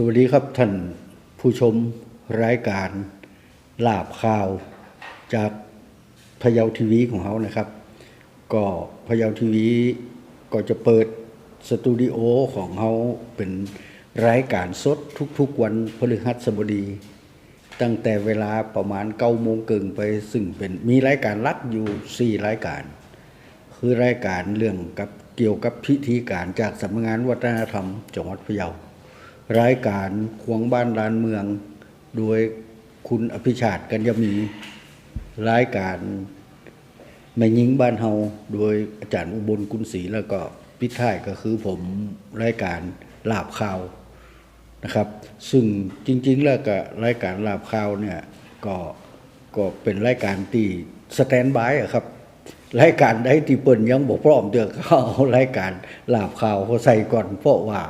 สวัสดีครับท่านผู้ชมรายการลาบข่าวจากพยาทีวีของเขานะครับ ก็พยาทีวีก็จะเปิดสตูดิโอของเขาเป็นรายการสดทุกๆวันพฤหัสบดี ตั้งแต่เวลาประมาณเก้าโมงเกิงไปซึ่งเป็นมีรายการลักอยู่สี่รายการ คือรายการเรื่องกับเกี่ยวกับพิธีการจากสำนักงานวัฒนธรรมจังหวัดพะเยา รายการควงบ้านลานเมือง โดยคุณอภิชาติกัญญมี รายการแม่ยิงบ้านเฮาโดยอาจารย์อุบลกุลศรีแล้วก็ปิท้ายก็คือผมรายการลาบข่าวนะครับ ซึ่งจริง ๆ แล้วก็รายการลาบข่าวเนี่ยก็ก็เป็นรายการที่สแตนบายอะครับรายการใดที่เปิ่นยังบอกพร้อมเดือกเขาเอารายการลาบข่าวเขาใส่ก่อนเพราะว่า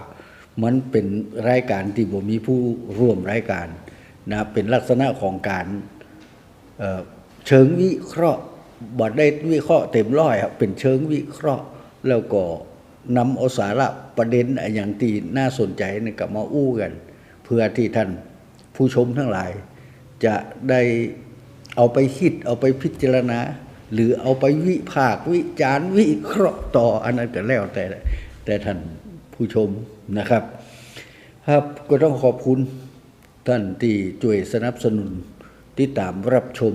มันเป็นรายการที่บ่มีผู้ร่วมรายการนะเป็นลักษณะของการเเชิงวิเคราะห์บ่ได้วิเคราะห์เต็มร้อยครับเป็นเชิงวิเคราะห์ แล้วก็นำเอาสาระประเด็นอย่างที่น่าสนใจนี่ยกลับมาอู้กัน เพื่อที่ท่านผู้ชมทั้งหลาย จะได้เอาไปคิดเอาไปพิจารณา หรือเอาไปวิพากวิจารณ์วิเคราะห์ต่ออันนั้นก็แล้วแต่แต่ท่านผู้ชม นะครับ ครับก็ต้องขอบคุณท่านที่ช่วยสนับสนุนติดตามรับชม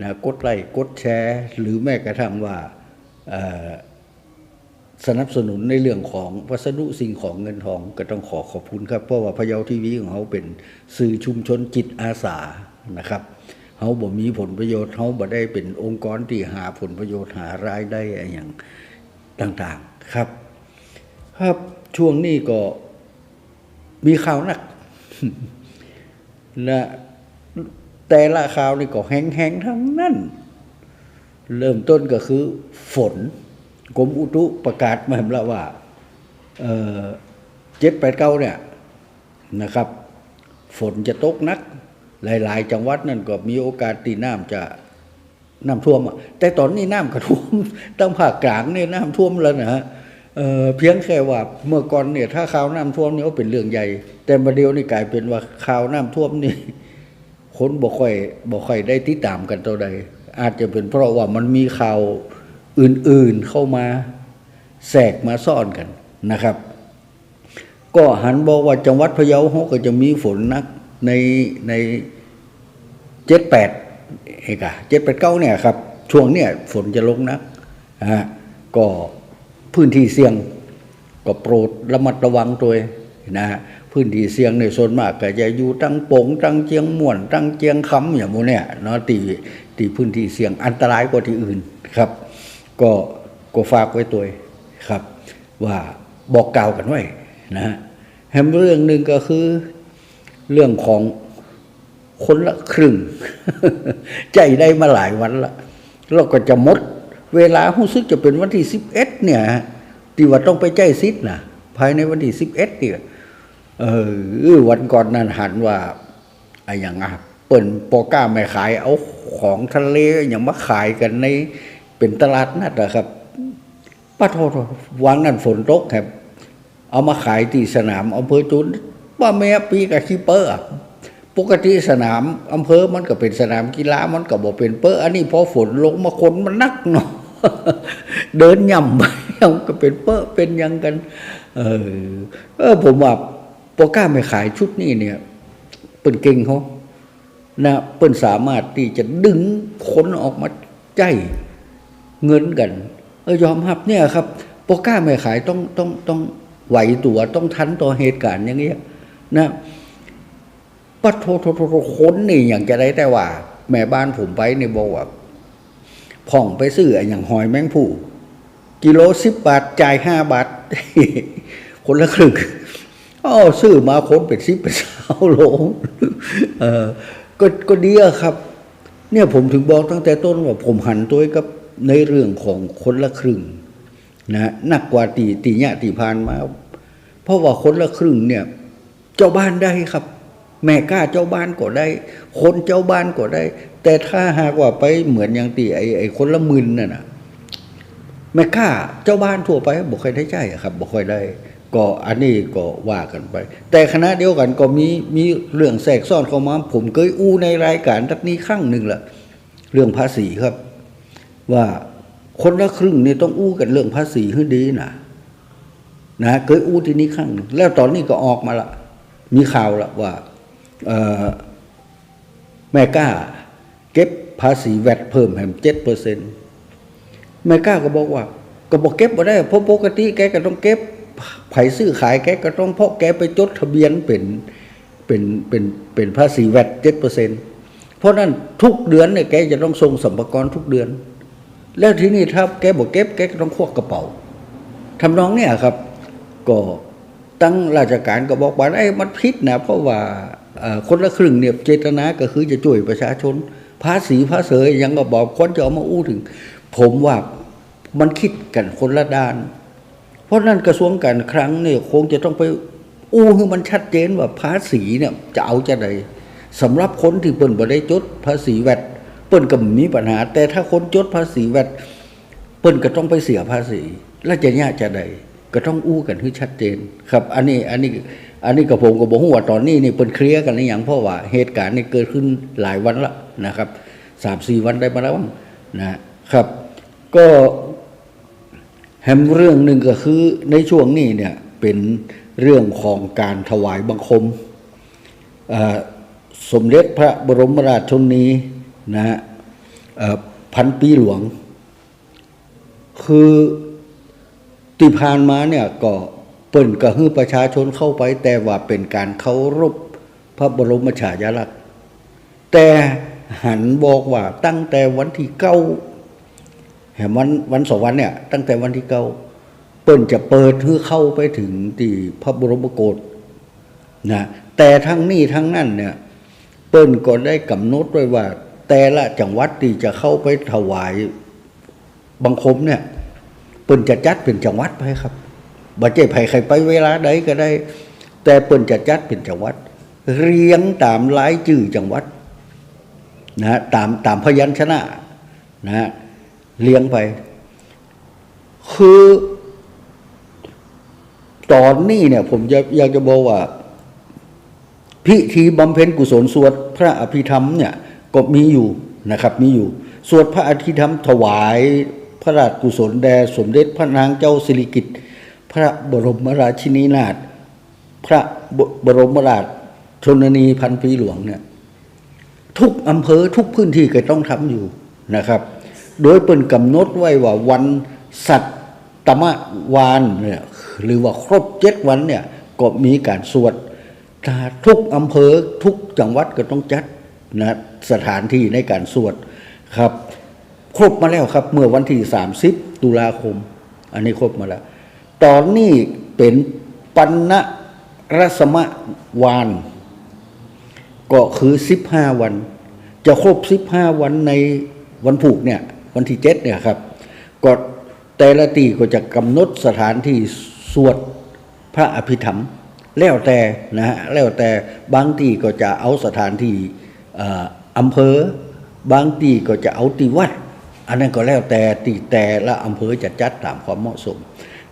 นะกดไลค์กดแชร์ หรือแม้กระทั่งว่าสนับสนุนในเรื่องของวัสดุสิ่งของเงินทองก็ต้องขอขอบคุณครับ เพราะว่าพะเยาทีวีของเขาเป็นสื่อชุมชนจิตอาสานะครับเขาบ่มีผลประโยชน์เขาบ่ได้เป็นองค์กรที่หาผลประโยชน์หารายได้อะไรอย่างต่างๆครับ ครับ ช่วงนี้ก็มีข่าวหนักนะแต่ละข่าวนี่ก็แห้งๆทั้งนั้น เริ่มต้นก็คือฝนกรมอุตุประกาศมาให้เราว่าเจ็ดแปดเก้าเนี่ยนะครับ ฝนจะตกนัก หลาย ๆ จังหวัดนั่นก็มีโอกาสตีน้ำจะน้ำท่วมแต่ตอนนี้น้ำก็ท่วมตั้งภาคกลางเนี่ยน้ำท่วมแล้วนะฮะ เออเพียงแค่ว่าเมื่อก่อนเนี่ย ถ้าข่าวน้ำท่วมนี่ก็เป็นเรื่องใหญ่ แต่ประเดี๋ยวนี่กลายเป็นว่าข่าวน้ำท่วมนี่คนบ่ค่อยบ่ค่อยได้ติดตามกันเท่าใด อาจจะเป็นเพราะว่ามันมีข่าวอื่นๆเข้ามาแทรกมาซ่อนกันนะครับ ก็หันบอกว่าจังหวัดพะเยาเขาก็จะมีฝนนักในในเจ็ดแปดเอกะเจ็ดแปดเก้าเนี่ยครับ ช่วงเนี่ยฝนจะลงนักฮะก็ พื้นที่เสี่ยงก็โปรดระมัดระวังตัวนะฮะพื้นที่เสี่ยงในโซนมากก็จะอยู่ตั้งโป่งตั้งเจียงม่วนตั้งเจียงคำอย่างโมเนี่ยเนาะตีตีพื้นที่เสี่ยงอันตรายกว่าที่อื่นครับ ก็ก็ฝากไว้ตัวครับ ว่าบอกกล่าวกันไว้นะฮะแฮมเรื่องหนึ่งก็คือเรื่องของคนละครึ่ง ใจได้มาหลายวันละเราก็จะมด เวลารู้สึกจะเป็นวันที่สิบเอ็ดเนี่ยฮะที่ว่าต้องไปใจซิดนะภายในวันที่สิบเอ็ดเนี่ยเออวันก่อนนั้นหันว่าไอ้อย่างอะเปิ่นปอก้าไม่ขาย เอาของทะเลอย่างมาขายกันในเป็นตลาดนัดอะครับป้าโทษวางนั่นฝนตกครับ เอามาขายที่สนามอำเภอจุนว่าแม่ปีกับคีเปอร์ปกติสนามอำเภอมันก็เป็นสนามกีฬามันก็บอกเป็นเปอร์อันนี้พอฝนลงมาคนมันนักเนาะ เดินย่ำไปมันก็เป็นเปอร์เป็นยังกัน เออ เออ ผมว่าโปก้าไม่ขายชุดนี้เนี่ยเป็นเก่งเขานะเปิ้นสามารถที่จะดึงคนออกมาใจเงินกัน เออยอมรับเนี่ยครับโปก้าไม่ขายต้องต้องต้องไหวตัวต้องทันต่อเหตุการณ์อย่างเงี้ยนะปัดโทโทโทโทคนนี่อย่างจะได้แต่ว่า แม่บ้านผมไปเนี่ยบอกว่า พ่องไปซื้ออย่างหอยแมงผู้กิโลสิบบาทจ่ายห้าบาท คนละครึ่งอ๋อซื้อมาคนเป็นสิบเป็นสาวโลเออก็ก็ดีอะครับ เนี่ยผมถึงบอกตั้งแต่ต้นว่าผมหันตัวกับในเรื่องของคนละครึ่งนะหนักกว่าตีตีเนี่ยตีพานมา เพราะว่าคนละครึ่งเนี่ย เจ้าบ้านได้ครับ แม่กล้าเจ้าบ้านก็ได้ คนเจ้าบ้านก็ได้ แต่ถ้าหากว่าไปเหมือนอย่างตีไอ้ไอ้คนละหมื่นน่ะนะแม่กล้าเจ้าบ้านทั่วไปบอกใครได้ใจอะครับบอกใครได้ก็อันนี้ก็ว่ากันไป แต่คณะเดียวกันก็มีมีเรื่องแทรกซ้อนเข้ามา ผมเคยอู้ในรายการทักนี้ครั้งหนึ่งละเรื่องภาษีครับ ว่าคนละครึ่งนี่ต้องอู้กันเรื่องภาษีให้ดีนะนะเคยอู้ที่นี้ครั้งหนึ่งแล้วตอนนี้ก็ออกมาละมีข่าวละว่าแม่กล้า ก็บภาษีแวดเพิ่มแหมเจ็ดเปอร์เซ็นต์แม่ก้าก็บอกว่า ก็บอกเก็บมาได้เพราะปกติแกก็ต้องเก็บไผซื้อขายแกก็ต้องเพราะแกไปจดทะเบียนเป็นเป็นเป็นเป็นภาษีแวดเจ็ดเปอร์เซ็นต์เพราะนั้นทุกเดือนเนี่ยแกจะต้องส่งสัมภาระทุกเดือน แล้วทีนี้ถ้าแกบอกเก็บแกก็ต้องควักกระเป๋าทำนองเนี่ยครับ ก็ตั้งราชการก็บอกว่าไอ้มันผิดนะเพราะว่าคนละครึ่งเนี่ยเจตนาก็คือจะช่วยประชาชน ภาษีภาษียังก็บอกคนจะเอามาอู้ถึง ผมว่ามันคิดกันคนละด้าน เพราะนั้นกระทรวงการคลังเนี่ยคงจะต้องไปอู้ให้มันชัดเจนว่าภาษีเนี่ยจะเอาจะใดสำหรับคนที่เปิ้นบ่ได้จดภาษีแวดเปิ้นก็บ่มีปัญหา แต่ถ้าคนจดภาษีแวดเปิ้นก็ต้องไปเสียภาษี แล้วจะยากจะใด ก็ต้องอู้กันให้ชัดเจน ครับ อันนี้อันนี้อันนี้กับผมก็บอกว่าตอนนี้นี่เปิ้นเคลียร์กันหรือยังเพราะว่าเหตุการณ์นี้เกิดขึ้นหลายวันละนะครับสามสี่วันได้มาแล้วนะครับ ก็แฮมเรื่องหนึ่งก็คือในช่วงนี้เนี่ยเป็นเรื่องของการถวายบังคม สมเด็จพระบรมราชชนนีนะฮะพันปีหลวง คือ ที่ผ่านมาเนี่ยก็เปิ่นกระฮือประชาชนเข้าไป แต่ว่าเป็นการเคารพพระบรมฉายาลักษณ์แต่หันบอกว่าตั้งแต่วันที่เก้าแหมวันวันสองวันเนี่ย ตั้งแต่วันที่เก้าเปิ้นจะเปิดให้เข้าไปถึงที่พระบรมโกศนะแต่ทั้งนี้ทั้งนั้นเนี่ย เปิ้นก็ได้กำหนดไว้ว่า แต่ละจังหวัดที่จะเข้าไปถวายบังคมเนี่ย เปิ้นจะจัดเป็นจังหวัดไปครับบัจเจไผใครไปเวลาใดก็ได้ แต่เปิ้นจะจัดเป็นจังหวัด เรียงตามรายชื่อจังหวัดนะตามตามพยัญชนะนะเลี้ยงไป คือ ตอนนี้เนี่ย ผมอยากจะบอกว่า พิธีบำเพ็ญกุศลสวดพระอภิธรรมเนี่ย ก็มีอยู่นะครับ มีอยู่ สวดพระอภิธรรมถวาย ระราชกุศลแด่สมเด็จพระนางเจ้าสิริกิติ์พระบรมราชินีนาถพระบรมราชชนนีพันปีหลวงเนี่ยทุกอำเภอทุกพื้นที่ก็ต้องทำอยู่นะครับ โดยเป็นกำหนดไว้ว่าวันสัตตมวานเนี่ยหรือว่าครบเจ็ดวันเนี่ยก็มีการสวดทุกอำเภอทุกจังหวัดก็ต้องจัดนะสถานที่ในการสวดครับ ครบมาแล้วครับ เมื่อวันที่ 30 ตุลาคม อันนี้ครบมาแล้ว ตอนนี้เป็นปัณณรสมวาน ก็คือ 15 วัน จะครบ 15 วันในวันผูกเนี่ยวันที่เจ็ดเนี่ยครับก็แต่ละตีก็จะกำหนดสถานที่สวดพระอภิธรรม แล้วแต่นะฮะแล้วแต่บางที่ก็จะเอาสถานที่เอ่ออำเภอบางที่ก็จะเอาที่วัด อันนั้นก็แล้วแต่ที่แต่ละอำเภอจะจัดตามความเหมาะสม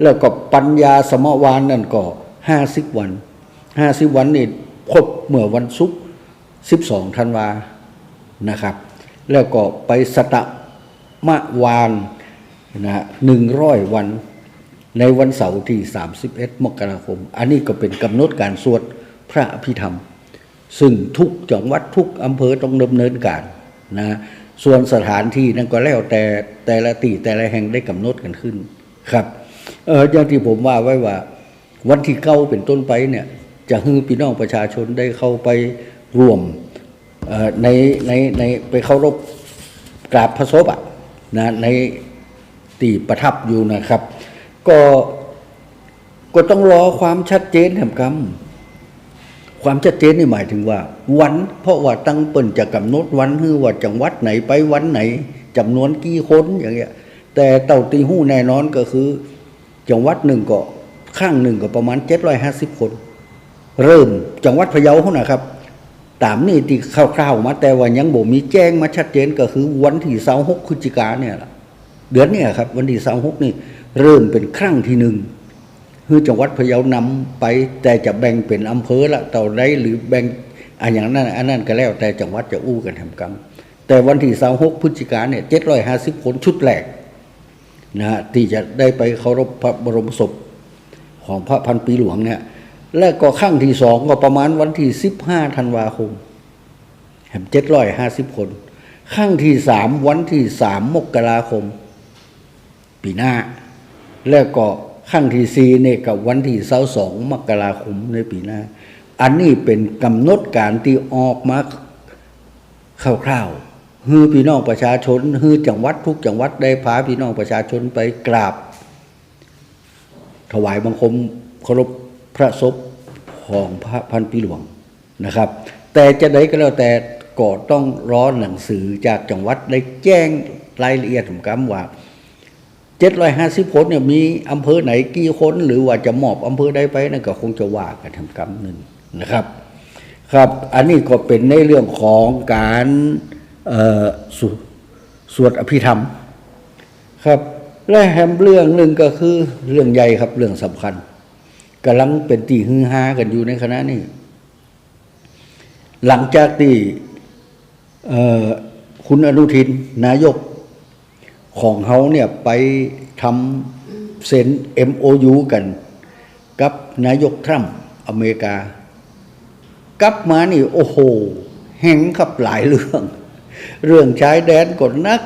แล้วก็ปัญญาสมวานนั่นก็ห้าสิบวันห้าสิบวันนี่ครบเมื่อวันศุกร์สิบสองธันวานะครับ แล้วก็ไปสตะมะวานนะฮะหนึ่งร้อยวันในวันเสาร์ที่ 31 มกราคม อันนี้ก็เป็นกำหนดการสวดพระอภิธรรม ซึ่งทุกจังหวัดทุกอำเภอต้องดำเนินการนะ ส่วนสถานที่นั่นก็แล้วแต่แต่ละที่แต่ละแห่งได้กำหนดกันขึ้นครับเอออย่างที่ผมว่าไว้ว่าวันที่เก้าเป็นต้นไปเนี่ยจะให้พี่น้องประชาชนได้เข้าไปรวมในในในไปเคารพกราบพระศพอะนะในตีประทับอยู่นะครับ ก็ก็ต้องรอความชัดเจนแห่งกรรม ความชัดเจนนี่หมายถึงว่า วัน เพราะว่าตั้งเปิ่นจะกำหนดวันคือว่าจังหวัดไหนไปวันไหนจำนวนกี่คนอย่างเงี้ย แต่เต่าตีหู้แน่นอนก็คือ จังหวัดหนึ่งก็ข้างหนึ่งก็ประมาณเจ็ดร้อยห้าสิบคน เริ่มจังหวัดพะเยาเขานะครับ ตามนี่ที่คร่าวๆมา แต่ว่ายังบ่มีแจ้งมาชัดเจนก็คือวันที่เสาหกพฤศจิกาเนี่ยละเดือนเนี่ยครับ วันที่เสาหกนี่เริ่มเป็นครั้งที่หนึ่ง คือจังหวัดพะเยานำไป แต่จะแบ่งเป็นอำเภอละต่าไรหรือแบ่งอันอย่างนั้นอันนั้นก็แล้ว แต่จังหวัดจะอู้กันทำกรรมแต่วันที่สาหกพฤศจิกาเนี่ยเจ็ดร้อยห้าสิบคนชุดแรกนะฮะที่จะได้ไปเคารพพระบรมศพของพระพันปีหลวงเนี่ยและก็ขั้งที่สองก็ประมาณวันที่สิบห้าธันวาคมแห่เจ็ดร้อยห้าสิบคนขั้งที่สามวันที่สามมกราคม ปีหน้า แล้วก็ ขั้งที่สี่เนี่ยกับวันที่เสาสองมกราคมในปีหน้า อันนี้เป็นกำหนดการที่ออกมาคร่าวๆฮือพี่น้องประชาชนฮือจังหวัดทุกจังหวัดได้พาพี่น้องประชาชนไปกราบ ถวายบังคมเคารพพระศพของพระพันปีหลวงนะครับ แต่จะได้ก็แล้วแต่ก็ต้องรอหนังสือจากจังหวัดได้แจ้งรายละเอียดของกรรมว่า เจ็ดร้อยห้าสิบคนเนี่ยมีอำเภอไหนกี่คน หรือว่าจะมอบอำเภอใดไปนั่นก็คงจะว่ากันทำกรรมหนึ่งนะครับ ครับ อันนี้ก็เป็นในเรื่องของการสวสวดอภิธรรม ครับ และแฮมเรื่องหนึ่งก็คือเรื่องใหญ่ครับเรื่องสำคัญกำลังเป็นตีฮือฮากันอยู่ในคณะนี้หลังจากที่คุณอนุทินนายก ของเขาเนี่ยไปทำเซ็น MOU กัน กับนายกทรัมป์อเมริกา กลับมานี่ โอ้โห แห่งครับหลายเรื่อง เรื่องชายแดนกดนัก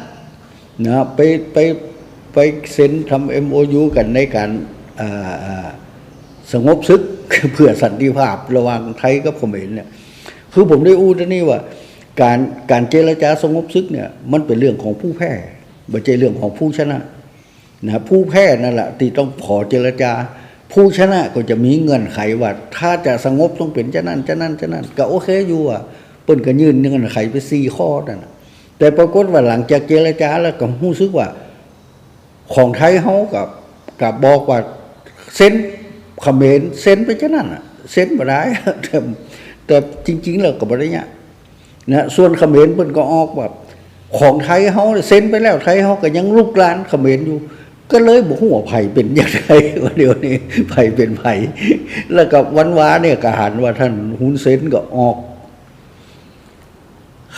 นะไปไปไปเซ็นทำ MOU กันในการสงบศึกเพื่อสันติภาพระหว่างไทยกับเขมรเนี่ยคือผมได้อู้นะนี่ว่า การการเจรจาสงบศึกเนี่ยมันเป็นเรื่องของผู้แพ้ ไม่ใช่เรื่องของผู้ชนะนะผู้แพ้นั่นแหละที่ต้องขอเจรจา ผู้ชนะก็จะมีเงื่อนไขว่า ถ้าจะสงบต้องเป็นจะนั่นจะนั่นจะนั่นก็โอเคอยู่อะเปิ้นก็ยื่นเงื่อนไขไปสี่ข้อนั่นน่ะแต่ปรากฏว่าหลังจากเจรจาแล้วก็รู้สึกว่า ของไทยเฮากับกับบอกว่าเซ็นเขมรเซ็นไปจะนั่นน่ะเซ็นบ่ได้แต่แต่จริง ๆ แล้วก็บ่ได้เนี่ยนะส่วนเขมรเพิ่นก็ออกแบบ ของไทยเฮาเซ็นไปแล้วไทยเฮาก็ยังลุกลานเขมรอยู่ ก็เลยบอกหัวไผ่เป็นย่างไรว่าเดียวนี้ไผ่เป็นไผ่แล้วกับวันว้าเนี่ยกหันว่าท่านฮุนเซนก็ออก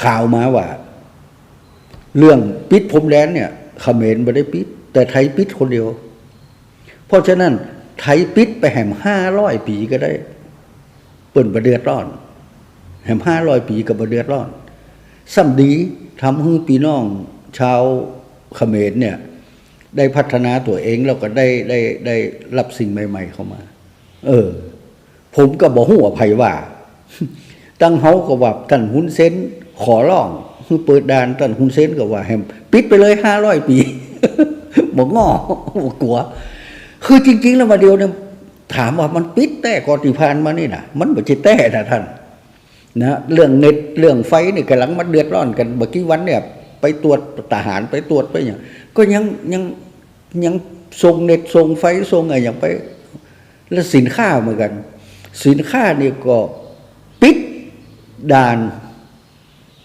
ข่าวมาว่า เรื่องปิดพรมแดนเนี่ยเขมรไม่ได้ปิด แต่ไทยปิดคนเดียว เพราะฉะนั้นไทยปิดไปแหมห้าร้อยปีก็ได้ เปิ่นประเดือดร้อน แหมห้าร้อยปีกับประเดือดร้อน สัมดีทำให้พี่น้องชาวเขมรเนี่ย ได้พัฒนาตัวเองแล้วก็ได้ได้ได้รับสิ่งใหม่ ๆ เข้ามา เออ ผมก็บอกหัวไผ่ว่า ตั้งเฮาก็ว่าท่านหุนเซนขอร้องคือเปิดด่านท่านหุนเซนก็ว่าแฮมปิดไปเลยห้าร้อยปีบอกงอบอกกลัว คือจริง ๆ แล้วมาเดียวเนี่ยถามว่ามันปิดแต่ก่อนที่ผ่านมานี่นะมันไม่ใช่แต่นะท่าน นะเรื่องเน็ตเรื่องไฟนี่กำลังมาเดือดร้อนกันเมื่อกี้วันเนี่ย ไปตรวจทหารไปตรวจไปอย่างก็ยังยังยังส่งเน็ตส่งไฟส่งอะไรอย่างไป แล้วสินค้าเหมือนกัน สินค้านี่ก็ปิดด่าน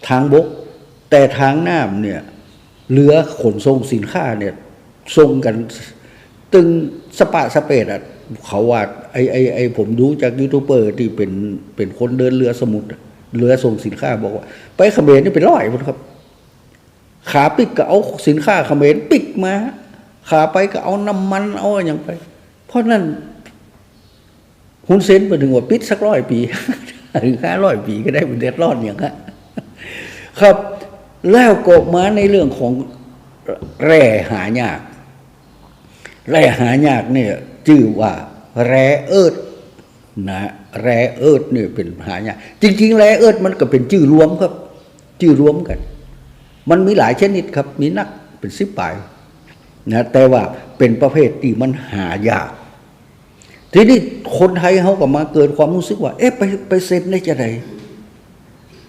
ทางบก แต่ทางน้ำเนี่ยเรือขนส่งสินค้าเนี่ยส่งกันตึง สปะสเปดอะเขาว่าไอไอไอผมดูจากยูทูบเบอร์ที่เป็นเป็นคนเดินเรือสมุทรเรือส่งสินค้าบอกว่า ไปเขมรนี่เป็นร้อยหมดครับ ขาปิกก็เอาสินค้าเขมรปิกมา ขาไปก็เอาน้ำมันเอาอย่างไป เพราะนั้นฮุนเซนไปถึงว่าปิดสักร้อยปีถึงห้าร้อยปีก็ได้เป็นเดือดร้อนอย่างนั้นครับ แล้วก็มาในเรื่องของแร่หายาก แร่หายากเนี่ยชื่อว่าแร่เอิร์ดนะแร่เอิร์ดเนี่ยเป็นหายากจริงๆแร่เอิร์ดมันก็เป็นชื่อรวมครับ ชื่อรวมกัน มันมีหลายชนิดครับ มีนักเป็นสิบปลายนะแต่ว่าเป็นประเภทที่มันหายาก ทีนี้คนไทยเขาก็มาเกิดความรู้สึกว่า เอ๊ะไปไปเซ็นได้จะได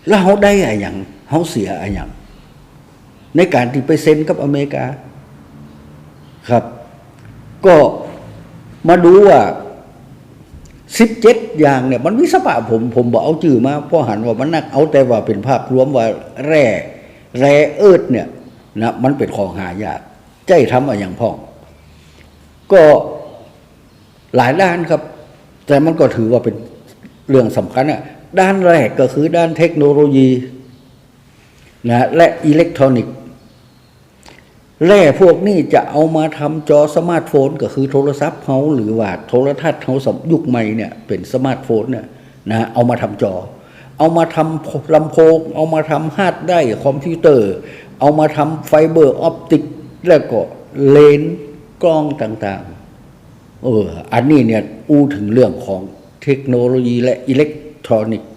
แล้วเขาได้อะไรอย่างเขาเสียอะไรอย่างในการที่ไปเซ็นกับอเมริกา ครับ ก็มาดูว่าสิบเจ็ดอย่างเนี่ย มันวิสปะผมผมบอกเอาจื่อมาพราะหันว่ามันนักเอาแต่ว่าเป็นภาพรวมว่าแร่แร่เอิดเนี่ยนะมันเป็นของหายากใจทำอะไรอย่างพ่อง ก็หลายด้านครับ แต่มันก็ถือว่าเป็นเรื่องสำคัญอะด้านแรกก็คือด้านเทคโนโลยีนะและอิเล็กทรอนิกส์ แร่พวกนี้จะเอามาทำจอสมาร์ทโฟน ก็คือโทรศัพท์เขาหรือว่าโทรทัศน์เขาสมยุคใหม่เนี่ยเป็นสมาร์ทโฟนเนี่ยนะเอามาทำจอ เอามาทำลำโพง เอามาทำฮาร์ดได้คอมพิวเตอร์ เอามาทำไฟเบอร์ออปติกแล้วก็เลนส์กล้องต่างๆ เออ อันนี้เนี่ยอู้ถึงเรื่องของเทคโนโลยีและอิเล็กทรอนิกส์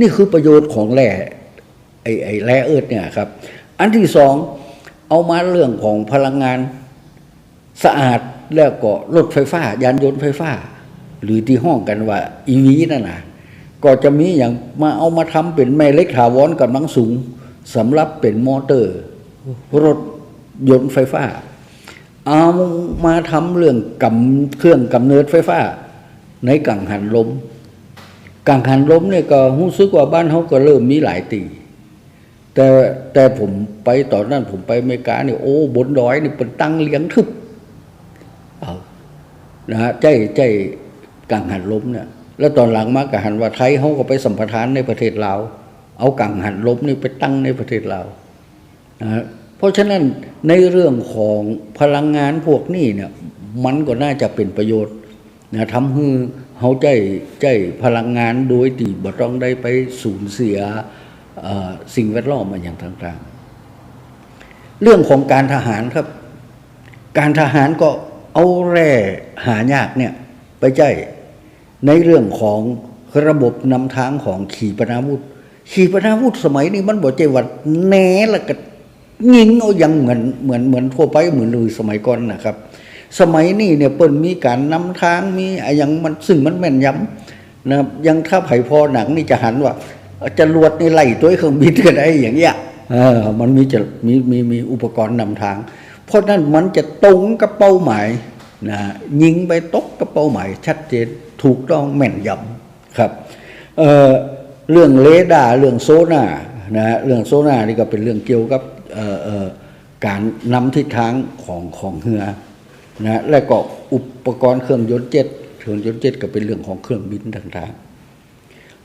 นี่คือประโยชน์ของแร่ไอ้ไอ้แร่เอิร์ธเนี่ยครับ อันที่สอง เอามาเรื่องของพลังงานสะอาดแล้วก็รถไฟฟ้า ยานยนต์ไฟฟ้า หรือที่ห้องกันว่าอีวีนั่นนะก็จะมีอย่างมาเอามาทำเป็นแม่เหล็กถาวรกำลังสูงสำหรับเป็นมอเตอร์ รถยนต์ไฟฟ้า เอามาทำเรื่องกำเครื่องกำเนิดไฟฟ้า ในกังหันลมกังหันลมเนี่ยก็รู้สึกว่าบ้านเขาก็เริ่มมีหลายตี แต่แต่ผมไปตอนนั้นผมไปอเมริกาเนี่ยโอ้บนดอยนี่เป็นตั้งเลี้ยงทึบเอานะฮะใจใจกังหันล้มเนี่ยแล้วตอนหลังมากังหันว่าไทยเขาก็ไปสัมปทานในประเทศลาวเอากังหันล้มนี่ไปตั้งในประเทศลาวนะฮะเพราะฉะนั้นในเรื่องของพลังงานพวกนี้เนี่ยมันก็น่าจะเป็นประโยชน์นะทำให้เขาใจใจพลังงานโดยที่บ่ต้องได้ไปสูญเสีย สิ่งแวดล้อมมาอย่างต่างๆ เรื่องของการทหารครับ การทหารก็เอาแร่หายากเนี่ยไปใจในเรื่องของระบบนำทางของขีปนาวุธ ขีปนาวุธสมัยนี้มันบอกใจว่าแหน่ละก็ยิงเอาอย่างเหมือนเหมือนเหมือนทั่วไปเหมือนเลยสมัยก่อนนะครับ สมัยนี้เนี่ยเปิ้นมีการนำทางมีอะไรอย่างมันซึ่งมันแม่นยำนะครับยังถ้าไผ่พอหนังนี่จะหันว่า จะรวดในไล่ตัวเครื่องบินกันได้อย่างเงี้ยเออมันมีจะมีมีมีอุปกรณ์นำทาง เพราะนั้นมันจะตรงกับเป้าหมายนะยิงไปตกกับเป้าหมาย ชัดเจนถูกต้องแม่นยำครับเอ่อเรื่องเรดาร์เรื่องโซน่านะเรื่องโซน่านี่ก็เป็นเรื่องเกี่ยวกับเอ่อการนำทิศทางของของเรือนะและก็อุปกรณ์เครื่องยนต์เจ็ตเครื่องยนต์เจ็ตก็เป็นเรื่องของเครื่องบินต่างๆ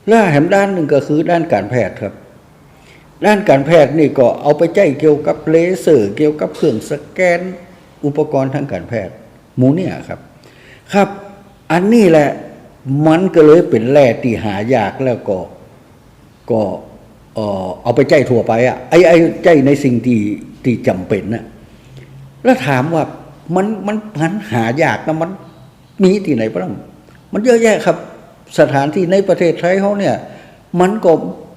และแถมด้านหนึ่งก็คือด้านการแพทย์ครับ ด้านการแพทย์นี่ก็เอาไปใจเกี่ยวกับเลเซอร์ เกี่ยวกับเครื่องสแกน อุปกรณ์ทางการแพทย์หมูเนี่ยครับ ครับ อันนี้แหละมันก็เลยเป็นแร่ที่หายากแล้วก็ก็เออเอาไปใจทั่วไปอะไอ้ไอ้ใจในสิ่งที่ที่จำเป็นน่ะแล้วถามว่ามันมันมันหายากนะมันมีที่ไหนบ้างมันเยอะแยะครับ สถานที่ในประเทศไทยเขาเนี่ย มันก็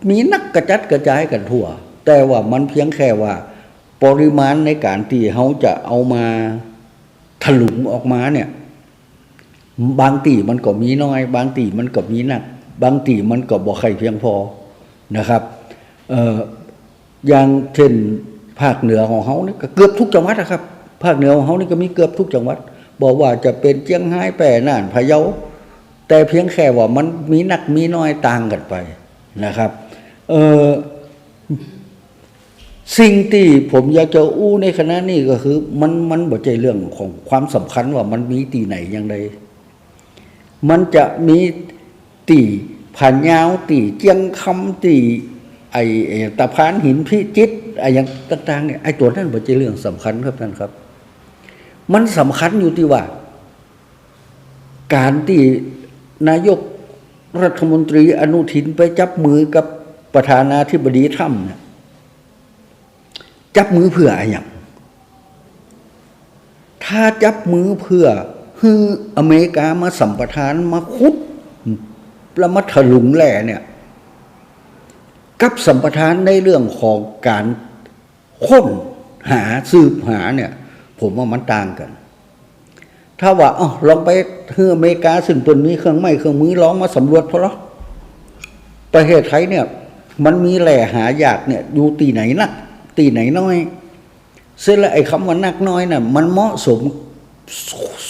มีนักกระจัดกระจายกันทั่ว แต่ว่ามันเพียงแค่ว่า ปริมาณในการที่เขาจะเอามาถลุงออกมาเนี่ย บางตีมันก็มีน้อย บางตีมันก็มีนัก บางตีมันก็บ่ใครเพียงพอนะครับเอ่ออย่างเช่นภาคเหนือของเขานี่ก็เกือบทุกจังหวัดนะครับ ภาคเหนือของเขานี่ก็มีเกือบทุกจังหวัด บอกว่าจะเป็นเจียงไฮ้แปรน่านพะเยา แต่เพียงแค่ว่ามันมีนักมีน้อยต่างกันไปนะครับเออสิ่งที่ผมอยากจะอู้ในคณะนี้ก็คือ มันมันบ่ใจเรื่องของความสำคัญว่ามันมีตีไหนอย่างใดมันจะมีตีผ่านยาวตีเจียงคำตีไอตะพานหินพิจิตไออย่างต่างๆเนี่ยไอตัวนั้นบ่ใช่เรื่องสำคัญครับท่านครับ มันสำคัญอยู่ที่ว่า การที่ นายกรัฐมนตรีอนุทินไปจับมือกับประธานาธิบดีทรัมป์เนี่ยจับมือเพื่ออะไรอย่าง ถ้าจับมือเพื่อฮืออเมริกามาสัมปทานมาคุดแล้วมาถลุงแหล่เนี่ย กับสัมปทานในเรื่องของการค้นหาสืบหาเนี่ย ผมว่ามันต่างกัน ถ้าว่าอ๋อลองไปเฮืออเมริกาซึ่งเปินมีเครื่องไม้เครื่องมือลองมาสำรวจเพราะประเทศไทยเนี่ย มันมีแหล่หายากเนี่ยอยู่ตีไหนนักตีไหนน้อยเสร็จแล้วไอ้คำว่านักน้อยน่ะมันเหมาะสม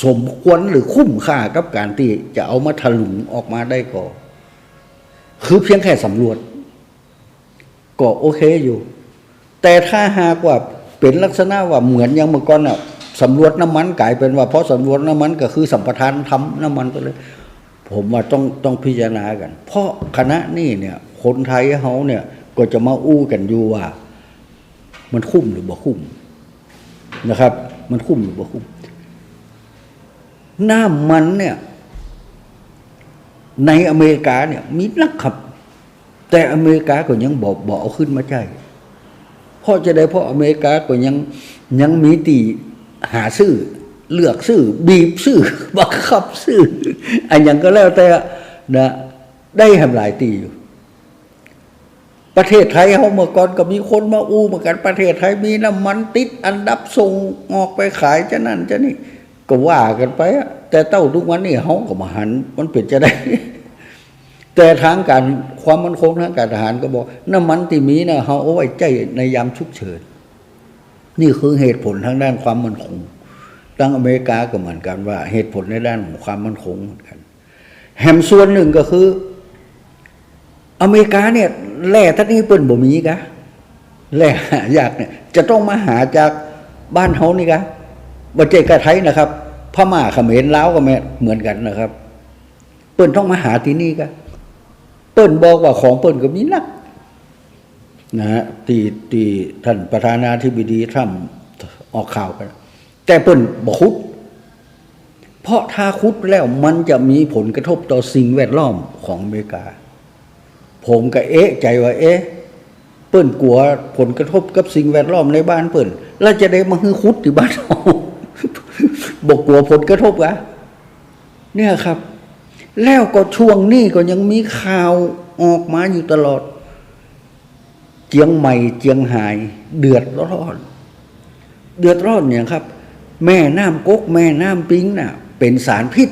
สมควรหรือคุ้มค่ากับการที่จะเอามาถลุงออกมาได้ก็คือเพียงแค่สำรวจ ก็โอเคอยู่ แต่ถ้าหากว่าเป็นลักษณะว่าเหมือนอย่างเมื่อก่อนอะ สำรวจน้ำมันกลายเป็นว่าเพราะสำรวจน้ำมันก็คือสัมปทานทำน้ำมันไปเลย ผมว่าต้องต้องพิจารณากัน เพราะคณะนี่เนี่ยคนไทยเขาเนี่ยก็จะมาอู้กันอยู่ว่า มันคุ้มหรือบ่คุ้มนะครับ มันคุ้มหรือบ่คุ้มน้ำมันเนี่ย ในอเมริกาเนี่ย มีนักขับ แต่อเมริกาก็ยังบอกบอกเอาขึ้นมาใช้เพราะจะได้เพราะอเมริกาก็ยังยังมีตี หาซื้อเลือกซื้อบีบซื้อบังคับซื้ออันยังก็แล้วแต่นะได้ทำลายตีอยู่ ประเทศไทยเขาเมื่อก่อนก็มีคนมาอู้เหมือนกันประเทศไทยมีน้ำมันติดอันดับส่งออกไปขายจะนั่นจะนี่ ก็ว่ากันไปแต่เต้าทุกวันนี้เขาก็มาหัน มันเป็นจะได้ แต่ทางการความมั่นคงทางการทหารก็บอก น้ำมันที่มีนะเขาเอาไว้ใจในยามฉุกเฉิน นี่คือเหตุผลทางด้านความมั่นคงตั้งอเมริกาก็เหมือนกันว่า เหตุผลในด้านของความมั่นคงเหมือนกันแหมส่วนหนึ่งก็คือ อเมริกาเนี่ยแร่ท่านนี้เปิ้นบ่มีกะแร่หายากเนี่ย จะต้องมาหาจากบ้านเฮานี่กะบ่เจกะไทยนะครับพม่าเขมรลาวก็แม่เหมือนกันนะครับ เปิ้นต้องมาหาที่นี่กะเปิ้นบอกว่าของเปิ้นก็มีนัก นะฮะที่ที่ท่านประธานาธิบดีทรัมป์ออกข่าวไปแต่เปิ้นบคุดเพราะถ้าคุดแล้วมันจะมีผลกระทบต่อสิ่งแวดล้อมของอเมริกา ผมก็เอ๊ะใจว่าเอ๊ะเปิ้นกลัวผลกระทบกับสิ่งแวดล้อมในบ้านเปิ้นแล้วจะได้มาฮือคุดที่บ้านเราบอกกลัวผลกระทบอะเนี่ยครับ แล้วก็ช่วงนี้ก็ยังมีข่าวออกมาอยู่ตลอด เจียงใหม่เจียงหาย เดือดร้อน เดือดร้อนเนี่ยครับ แม่น้ำก๊กแม่น้ำปิงน่ะ เป็นสารพิษ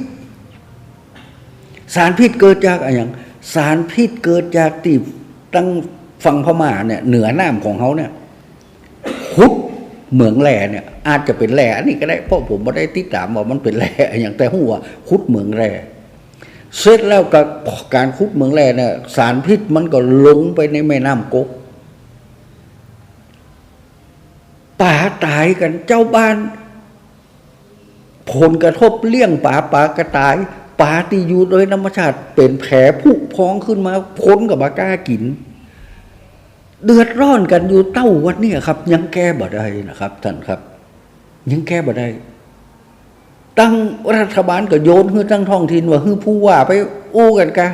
สารพิษเกิดจากอะไรอย่างสารพิษเกิดจากที่ตั้งฝั่งพม่าเนี่ย เหนือน้ำของเขาเนี่ยคุดเหมืองแร่เนี่ย อาจจะเป็นแร่อันนี้ก็ได้เพราะผมไม่ได้ติดตามว่ามันเป็นแร่อย่างแต่หัวคุดเหมืองแร่เสร็จแล้วกับการคุดเหมืองแร่เนี่ยสารพิษมันก็ลงไปในแม่น้ำกก ป่าตายกันเจ้าบ้าน ผลกระทบเลี่ยงป่าป่ากระตายป่าที่อยู่โดยธรรมชาติเป็นแผลผุพองขึ้นมาพ้นกับบาก้ากิน เดือดร้อนกันอยู่เต้าวันนี้ครับ ยังแก้บ่ได้นะครับ ท่านครับ ยังแก้บ่ได้ตั้งรัฐบาลก็โยนคือตั้งท้องถิ่นว่าคือผู้ว่าไปอู้กันกะ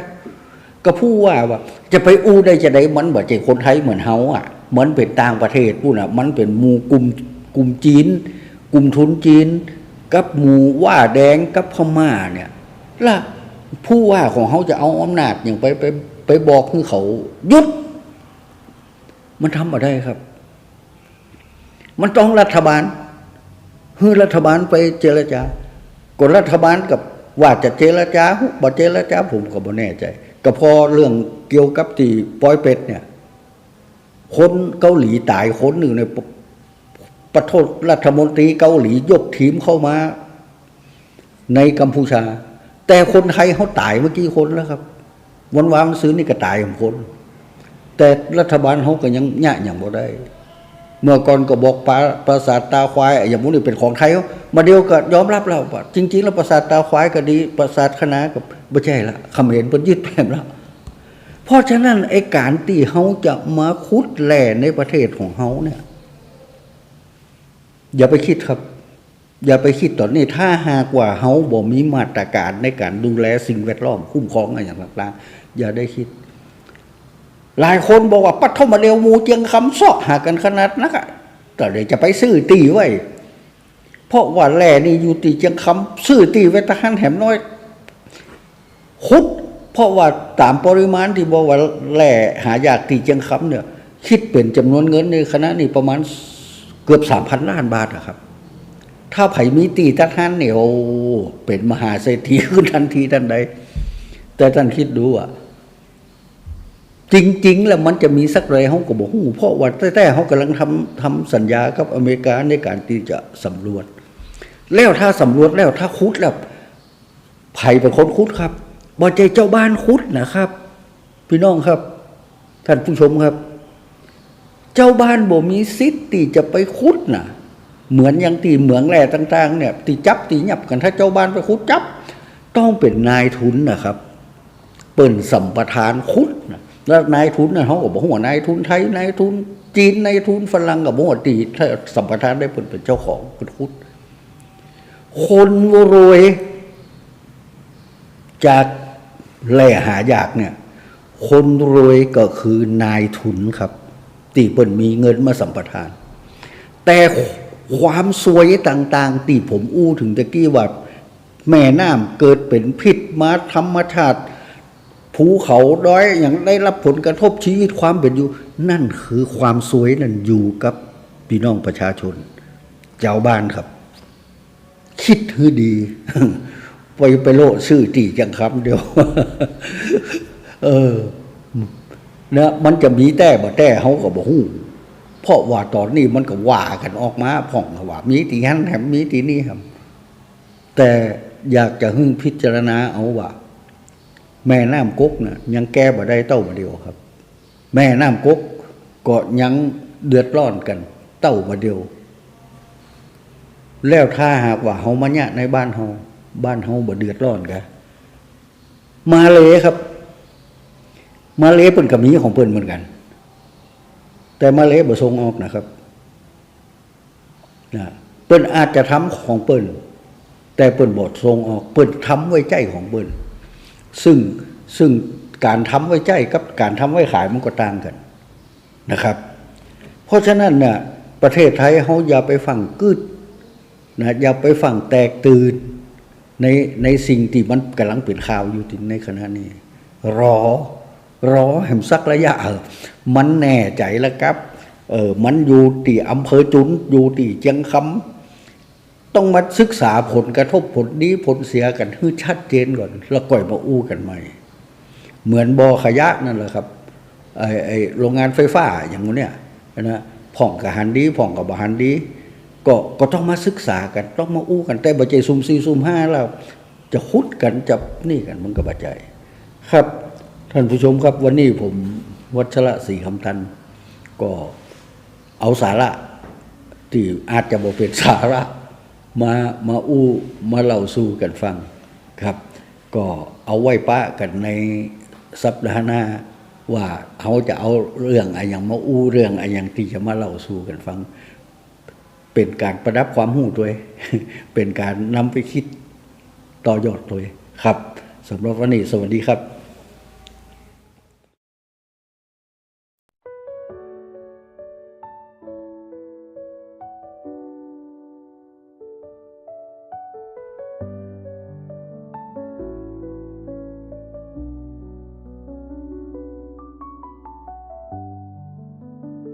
ก็ผู้ว่าว่าจะไปอู้ได้จะได้มันบ่ใจคนไทยเหมือนเฮาอะ หมันเป็นต่างประเทศพูดนะมันเป็นหมู่กลุ่มกลุ่มจีน กลุ่มทุนจีน กับหมู่ว่าแดงกับพม่าเนี่ยล่ะผู้ว่าของเขาจะเอาอำนาจอย่างไปไปไปบอกคือเขาหยุด มันทำมาได้ครับ มันต้องรัฐบาลคือรัฐบาลไปเจรจากดรัฐบาลกับว่าจะเจรจาบ่เจรจาผมก็บ่แน่ใจ ก็พอเรื่องเกี่ยวกับที่ปอยเป็ดเนี่ย คนเกาหลีตายคนหนึ่งในประโทษรัฐมนตรีเกาหลียกทีมเข้ามา ในกัมพูชา แต่คนไทยเขาตายเมื่อกี้คนแล้วครับ วันวานซื้อนี่ก็ตายของคน แต่รัฐบาลเขาก็ยังยะอย่างบ่ได้ เมื่อก่อนก็บอกปราปราสาทตาควายอย่างพวกนี้เป็นของไทยเขามาเดียวก็ยอมรับแล้วว่าจริง ๆ แล้วปราสาทตาควายก็ดีปราสาทคณะกับไม่ใช่ละเขมรเพิ่นยึดแปมแล้ว เพราะฉะนั้นไอ้การที่เขาจะมาคุดแหล่ในประเทศของเขาเนี่ย อย่าไปคิดครับ อย่าไปคิดตอนนี้ถ้าหากว่าเขาบ่มีมาตรการในการดูแลสิ่งแวดล้อมคุ้มครองอะไรอย่างต่างๆอย่าได้คิด หลายคนบอกว่าปัทมาเดียวมูเจียงคำซอกหากันขนาดนักแต่เดี๋ยวจะไปซื้อตีไว้เพราะว่าแหล่นี่อยู่ตีเจียงคำซื้อตีไว้ทหารแถมน้อยคุด เพราะว่าตามปริมาณที่บอกว่าแหล่หายากตีเจียงคำเนี่ย คิดเป็นจำนวนเงินในคณะนี้ประมาณเกือบสามพันล้านบาทอะครับ ถ้าไผ่มีตีทัดหันเนี่ยโอ้เป็นมหาเศรษฐีขึ้นทันทีทันใด แต่ท่านคิดดูอะจริง ๆ แล้วมันจะมีสักไรเขาก็บอกหูเพราะว่าแต่ๆเขากำลังทำทำสัญญากับอเมริกาในการที่จะสำรวจ แล้วถ้าสำรวจแล้วถ้าคุดแล้วไผ่เป็นคนคุดครับ บอใจเจ้าบ้านคุดนะครับ พี่น้องครับ ท่านผู้ชมครับ เจ้าบ้านบ่มีสิทธิ์ที่จะไปคุดนะเหมือนอย่างตีเหมืองแร่ต่าง ๆ เนี่ยตีจับตีหยับกันถ้าเจ้าบ้านไปคุดจับ ต้องเป็นนายทุนนะครับ เปิ่นสัมปทานคุดนะแล้วนายทุนนะเขาก็บอกว่านายทุนไทยนายทุน จีนนายทุนฝรั่งกับบอกว่าตีถ้าสัมปทานได้เปิ่นเป็นเจ้าของเป็นคุด คนรวย จากแหล่หายากเนี่ย คนรวยก็คือนายทุนครับตีเปิ่นมีเงินมาสัมปทาน แต่ความสวยต่างๆที่ผมอู้ถึงตะกี้ว่าแม่น้ำเกิดเป็นพิษมาธรรมชาติภูเขาด้อยอย่างได้รับผลกระทบชีวิตความเป็นอยู่ นั่นคือความสวยนั่นอยู่กับพี่น้องประชาชน เจ้าบ้านครับ คิดให้ดี ไปไปโลดชื่อตีจังคำเดียว เออนะมันจะมีแต่บ่แต่เขาก็บอกฮู้เพราะว่าตอนนี้มันก็ว่ากันออกมาพ่องว่า มีตีนั้นแถมมีตีนี้ครับ แต่อยากจะหึ่งพิจารณาเอาว่า แม่น้ำกกน่ะยังแก้บ่ได้เต้ามาเดียวครับ แม่น้ำกกก็ยังเดือดร้อนกัน เต้ามาเดียว แล้วถ้าหากว่าเฮามาเนี่ยในบ้านเฮา บ้านเฮาบ่เดือดร้อนกะมาเลครับ มาเลเปิ่นกับมีของเปิ่นเหมือนกัน แต่มาเลบ่ส่งออกนะครับนะเปิ่นอาจจะทำของเปิ่นแต่เปิ่นบ่ส่งออกเปิ่นทำไว้ใจของเปิ่นซึ่งซึ่งการทำไว้ใจกับการทำไว้ขายมันก็ต่างกันนะครับ เพราะฉะนั้นเนี่ยประเทศไทยเขาอย่าไปฟังกึดนะอย่าไปฟังแตกตื่น ในในสิ่งที่มันกำลังเป็นข่าวอยู่ที่ในขณะนี้ รอ รอแห่มสักระยะมันแน่ใจแล้วครับเออมันอยู่ที่อำเภอจุนอยู่ที่เชียงคำต้องมาศึกษาผลกระทบผลดีผลเสียกันให้ชัดเจนก่อน แล้วก่อยมาอู้กันใหม่ เหมือนบอขยะนั่นแหละครับไอไอโรงงานไฟฟ้าอย่างนี้เนี่ยนะผ่องกับหันดีผ่องกับบหันดี ก็ก็ต้องมาศึกษากัน ต้องมาอู้กันแต่บัจใจซุ่มสี่ซุ่มห้าแล้วจะคุดกันจะนี่กันมันก็บัจใจครับ ท่านผู้ชมครับวันนี้ผมวัชระศรีคำตัน ก็เอาสาระที่อาจจะบอกเป็นสาระมามาอู้มาเล่าสู่กันฟังครับ ก็เอาไว้ปะกันในสัปดาห์หน้าว่าเขาจะเอาเรื่องอะไรอย่างมาอู้เรื่องอะไรอย่างที่จะมาเล่าสู่กันฟัง เป็นการประดับความหูด้วย เป็นการนำไปคิดต่อยอดด้วยครับสำหรับวันนี้สวัสดีครับ